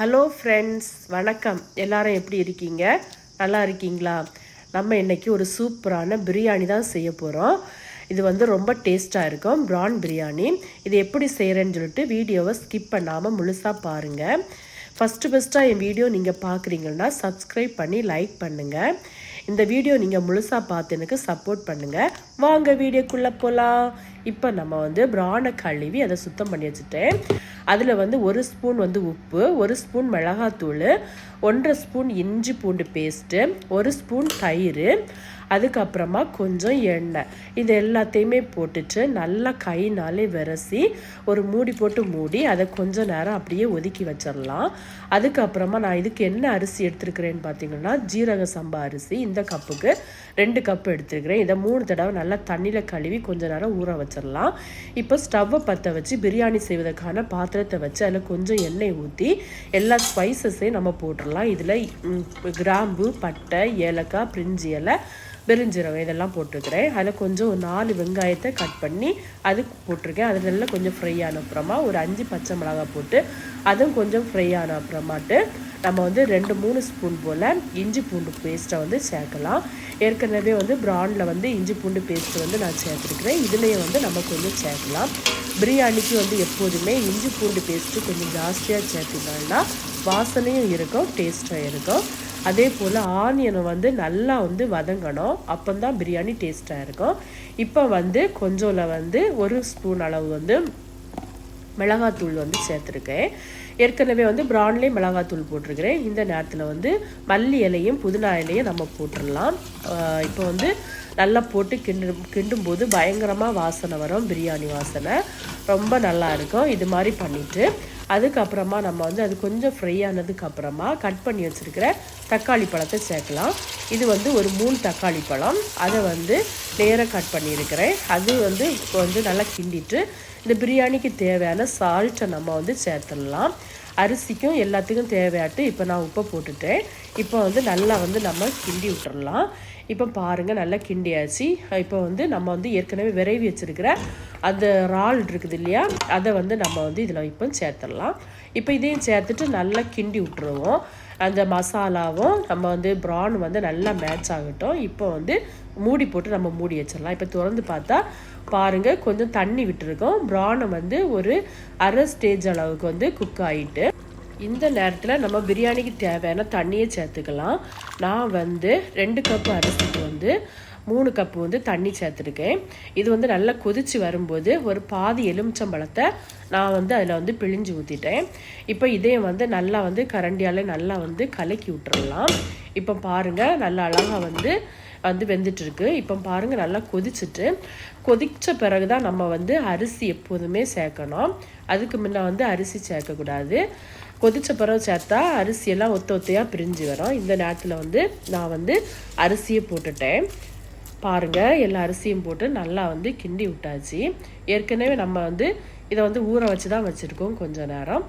Hello friends வணக்கம். எல்லாரும் எப்படி இருக்கீங்க? நல்லா இருக்கீங்களா? நம்ம இன்றைக்கி ஒரு சூப்பரான பிரியாணி தான் செய்ய போகிறோம் இது வந்து ரொம்ப டேஸ்ட்டாக இருக்கும். ப்ரான் பிரியாணி. இது எப்படி செய்கிறேன்னு சொல்லிட்டு வீடியோவை ஸ்கிப் பண்ணாமல் முழுசாக பாருங்கள் ஃபஸ்ட்டு ஃபஸ்ட்டாக என் வீடியோ நீங்கள் பார்க்குறீங்கன்னா சப்ஸ்கிரைப் பண்ணி லைக் பண்ணுங்கள் இந்த வீடியோ நீங்கள் முழுசாக பார்த்து எனக்கு சப்போர்ட் பண்ணுங்கள் வாங்க வீடியோக்குள்ளே போகலாம் இப்போ நம்ம வந்து பிரானை கழுவி அதை சுத்தம் பண்ணி வச்சுட்டேன். அதில் வந்து ஒரு ஸ்பூன் வந்து உப்பு ஒரு ஸ்பூன் மிளகாத்தூள் ஒன்றரை ஸ்பூன் இஞ்சி பூண்டு பேஸ்ட்டு ஒரு ஸ்பூன் தயிர் அதுக்கப்புறமா கொஞ்சம் எண்ணெய். இது எல்லாத்தையுமே போட்டுட்டு நல்லா கைனாலே விரசி ஒரு மூடி போட்டு மூடி அதை கொஞ்ச நேரம் அப்படியே ஒதுக்கி வச்சிடலாம். அதுக்கப்புறமா நான் இதுக்கு என்ன அரிசி எடுத்துருக்கிறேன்னு பார்த்தீங்கன்னா ஜீரக சம்பா அரிசி. இந்த கப்புக்கு ரெண்டு கப் எடுத்துருக்கிறேன். இதை மூணு தடவை நல்லா தண்ணியில் கழுவி கொஞ்ச நேரம் ஊற வச்சிடலாம். இப்போ ஸ்டவ்வை பற்ற வச்சு பிரியாணி செய்வதற்கான பாத்திரத்தை வச்சு அதில் கொஞ்சம் எண்ணெய் ஊற்றி எல்லா ஸ்பைசஸையும் நம்ம போட்டுடலாம். இதில் கிராம்பு பட்டை ஏலக்காய் பிரிஞ்சி இலை பெருஞ்சீரகம் இதெல்லாம் போட்டிருக்கிறேன் அதில் கொஞ்சம் ஒரு நாலு வெங்காயத்தை கட் பண்ணி அது போட்டிருக்கேன். அது நல்லா கொஞ்சம் ஃப்ரை ஆன அப்புறமா ஒரு அஞ்சு பச்சை மிளகாய் போட்டு அதுவும் கொஞ்சம் ஃப்ரை ஆன அப்புறமாட்டு நம்ம வந்து ரெண்டு மூணு ஸ்பூன் போல் இஞ்சி பூண்டு பேஸ்ட்டை வந்து சேர்க்கலாம். ஏற்கனவே வந்து ப்ரானில் வந்து இஞ்சி பூண்டு பேஸ்ட்டு வந்து நான் சேர்த்துருக்கிறேன். இதுலேயே வந்து நம்ம கொஞ்சம் சேர்க்கலாம். பிரியாணிக்கு வந்து எப்போதுமே இஞ்சி பூண்டு பேஸ்ட்டு கொஞ்சம் ஜாஸ்தியாக சேர்த்திங்கன்னா வாசனையும் இருக்கும் டேஸ்ட்டாக இருக்கும். அதே போல் ஆனியனை வந்து நல்லா வந்து வதங்கணும். அப்போ தான் பிரியாணி டேஸ்ட்டாக இருக்கும். இப்போ வந்து கொஞ்சோல வந்து ஒரு ஸ்பூன் அளவு வந்து மிளகாத்தூள் வந்து சேர்த்துருக்கேன். ஏற்கனவே வந்து ப்ரான்லேயே மிளகாத்தூள் போட்டிருக்கிறேன். இந்த நேரத்தில் வந்து மல்லி இலையும் புதினா இலையும் நம்ம போட்டுடலாம். இப்போ வந்து நல்லா போட்டு கிண்டு கிண்டும் போது பயங்கரமாக வாசனை வரும் பிரியாணி வாசனை. ரொம்ப நல்லா இருக்கும். இது மாதிரி பண்ணிவிட்டு அதுக்கப்புறமா நம்ம வந்து அது கொஞ்சம் ஃப்ரை ஆனதுக்கப்புறமா கட் பண்ணி வச்சுருக்கிற தக்காளி பழத்தை சேர்க்கலாம். இது வந்து ஒரு மூணு தக்காளி பழம். அதை வந்து நேராக கட் பண்ணியிருக்கிறேன். அது வந்து வந்து நல்லா கிண்டிட்டு இந்த பிரியாணிக்கு தேவையான சால்ட்டை நம்ம வந்து சேர்த்துடலாம். அரிசிக்கும் எல்லாத்துக்கும் தேவையாட்டு இப்போ நான் உப்பை போட்டுட்டேன். இப்போ வந்து நல்லா வந்து நம்ம கிண்டி விட்டுறலாம். இப்போ பாருங்கள் நல்லா கிண்டியாச்சு. இப்போ வந்து நம்ம வந்து ஏற்கனவே விரைவி வச்சுருக்கிற அந்த ரால் இருக்குது இல்லையா அதை வந்து நம்ம வந்து இதில் இப்போ சேர்த்துடலாம். இப்போ இதையும் சேர்த்துட்டு நல்லா கிண்டி விட்டுருவோம். அந்த மசாலாவும் நம்ம வந்து ப்ரான் வந்து நல்லா மேட்ச் ஆகட்டும். இப்போ வந்து மூடி போட்டு நம்ம மூடி வச்சிடலாம். இப்போ திறந்து பார்த்தா பாருங்கள் கொஞ்சம் தண்ணி விட்டுருக்கோம். ப்ரானை வந்து ஒரு அரை ஸ்டேஜ் அளவுக்கு வந்து குக் ஆகிட்டு இந்த நேரத்தில் நம்ம பிரியாணிக்கு தேவையான தண்ணியை சேர்த்துக்கலாம். நான் வந்து ரெண்டு கப்பு அரிசிக்கு வந்து மூணு கப்பு வந்து தண்ணி சேர்த்துருக்கேன். இது வந்து நல்லா கொதித்து வரும்போது ஒரு பாதி எலுமிச்சம்பழத்தை நான் வந்து அதில் வந்து பிழிஞ்சு ஊற்றிட்டேன் இப்போ இதையும் வந்து நல்லா வந்து கரண்டியால் நல்லா வந்து கலக்கி விட்டுறலாம். இப்போ பாருங்கள் நல்லா அழகாக வந்து வந்து வெந்துட்டுருக்கு. இப்போ பாருங்கள் நல்லா கொதிச்சுட்டு கொதித்த பிறகு தான் நம்ம வந்து அரிசி எப்போதுமே சேர்க்கணும். அதுக்கு முன்னே வந்து அரிசி சேர்க்கக்கூடாது. கொதித்த பிறகு சேர்த்தா அரிசியெல்லாம் ஒத்த ஒத்தையாக பிரிஞ்சு வரும். இந்த நேரத்தில் வந்து நான் வந்து அரிசியை போட்டுட்டேன். பாருங்கள் எல்லா அரிசியும் போட்டு நல்லா வந்து கிண்டி விட்டாச்சு. ஏற்கனவே நம்ம வந்து இதை வந்து ஊற வச்சு தான் வச்சுருக்கோம் கொஞ்சம் நேரம்.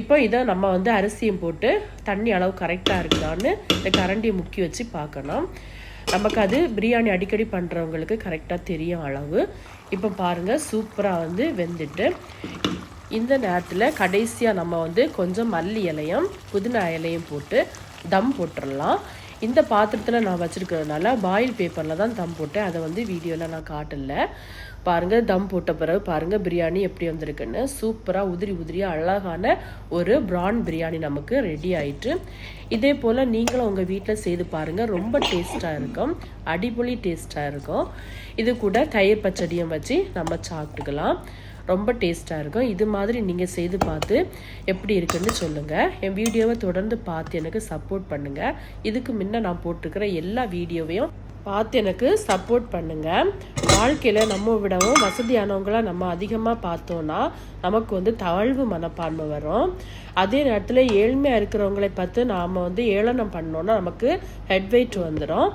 இப்போ இதை நம்ம வந்து அரிசியும் போட்டு தண்ணி அளவு கரெக்டாக இருக்குதான்னு இந்த கரண்டியை முக்கி வச்சு பார்க்கணும். நமக்கு அது பிரியாணி அடிக்கடி பண்ணுறவங்களுக்கு கரெக்டாக தெரியும் அளவு. இப்போ பாருங்கள் சூப்பராக வந்து வெந்துட்டு இந்த நேரத்தில் கடைசியாக நம்ம வந்து கொஞ்சம் மல்லி இலையும் புதினா இலையும் போட்டு தம் போட்டுடலாம் இந்த பாத்திரத்தில் நான் வச்சுருக்கிறதுனால பாயில் பேப்பரில் தான் தம் போட்டேன். அதை வந்து வீடியோவில் நான் காட்டல. பாருங்கள் தம் போட்ட பிறகு பாருங்கள் பிரியாணி எப்படி வந்திருக்குன்னு. சூப்பராக உதிரி உதிரியாக அழகான ஒரு ப்ரான் பிரியாணி நமக்கு ரெடி ஆயிட்டு. இதே போல் நீங்களும் உங்கள் வீட்டில் செய்து பாருங்கள் ரொம்ப டேஸ்ட்டாக இருக்கும். அடிப்பொலி டேஸ்ட்டாக இருக்கும். இது கூட தயிர் பச்சடியும் வச்சு நம்ம சாப்பிட்டுக்கலாம். ரொம்ப டேஸ்ட்டாக இருக்கும். இது மாதிரி நீங்கள் செய்து பார்த்து எப்படி இருக்குன்னு சொல்லுங்கள் என் வீடியோவை தொடர்ந்து பார்த்து எனக்கு சப்போர்ட் பண்ணுங்கள் இதுக்கு முன்ன நான் போட்டிருக்கிற எல்லா வீடியோவையும் பார்த்து எனக்கு சப்போர்ட் பண்ணுங்கள் வாழ்க்கையில் நம்ம விடவும் வசதியானவங்கள நம்ம அதிகமாக பார்த்தோன்னா நமக்கு வந்து தாழ்வு மனப்பான்மை வரும். அதே நேரத்தில் ஏழ்மையாக இருக்கிறவங்களை பார்த்து நாம் வந்து ஏளனம் பண்ணோன்னா நமக்கு ஹெட்வெயிட் வந்துடும்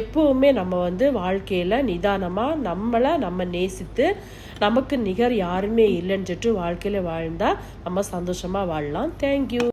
எப்போவுமே நம்ம வந்து வாழ்க்கையில் நிதானமாக நம்மளை நம்ம நேசித்து நமக்கு நிகர் யாருமே இல்லைன்னு சொல்லிட்டு வாழ்க்கையில் வாழ்ந்தால் நம்ம சந்தோஷமாக வாழலாம். தேங்க்யூ